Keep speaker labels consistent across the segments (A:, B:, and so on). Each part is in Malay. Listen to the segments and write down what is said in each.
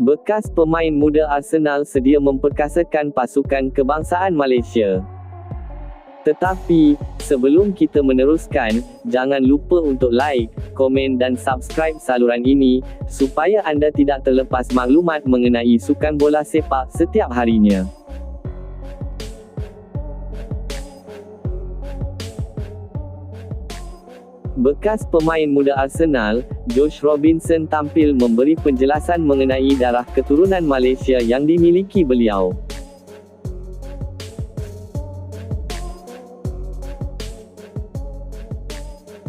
A: Bekas pemain muda Arsenal sedia memperkasakan pasukan kebangsaan Malaysia. Tetapi, sebelum kita meneruskan, jangan lupa untuk like, komen dan subscribe saluran ini, supaya anda tidak terlepas maklumat mengenai sukan bola sepak setiap harinya. Bekas pemain muda Arsenal, Josh Robinson tampil memberi penjelasan mengenai darah keturunan Malaysia yang dimiliki beliau.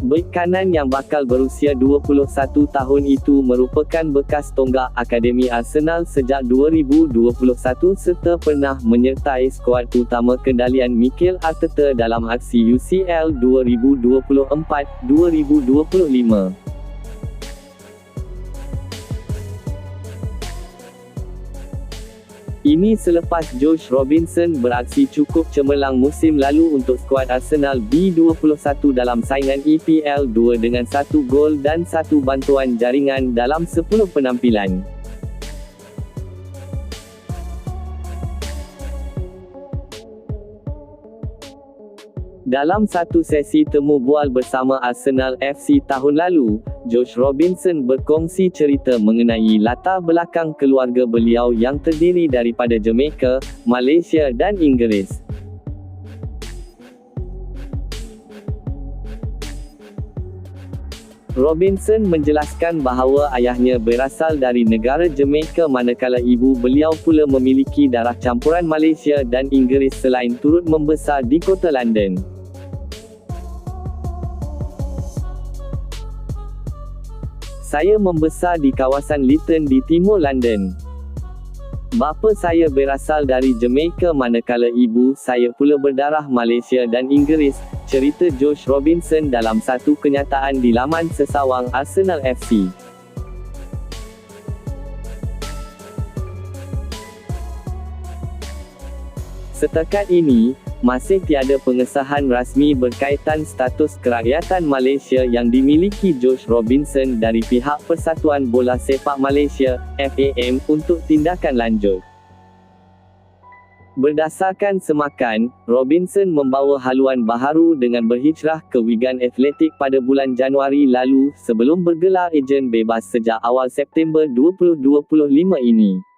A: Bek kanan yang bakal berusia 21 tahun itu merupakan bekas tonggak Akademi Arsenal sejak 2021 serta pernah menyertai skuad utama kendalian Mikel Arteta dalam aksi UCL 2024-2025. Ini selepas Josh Robinson beraksi cukup cemerlang musim lalu untuk skuad Arsenal B21 dalam saingan EPL 2 dengan satu gol dan satu bantuan jaringan dalam 10 penampilan. Dalam satu sesi temu bual bersama Arsenal FC tahun lalu, Josh Robinson berkongsi cerita mengenai latar belakang keluarga beliau yang terdiri daripada Jamaica, Malaysia dan Inggeris. Robinson menjelaskan bahawa ayahnya berasal dari negara Jamaica manakala ibu beliau pula memiliki darah campuran Malaysia dan Inggeris selain turut membesar di kota London. Saya membesar di kawasan Lytton di timur London. Bapa saya berasal dari Jamaica manakala ibu saya pula berdarah Malaysia dan Inggeris, cerita Josh Robinson dalam satu kenyataan di laman sesawang Arsenal FC. Setakat ini, masih tiada pengesahan rasmi berkaitan status kerakyatan Malaysia yang dimiliki Josh Robinson dari pihak Persatuan Bola Sepak Malaysia, FAM, untuk tindakan lanjut. Berdasarkan semakan, Robinson membawa haluan baharu dengan berhijrah ke Wigan Athletic pada bulan Januari lalu sebelum bergelar ejen bebas sejak awal September 2025 ini.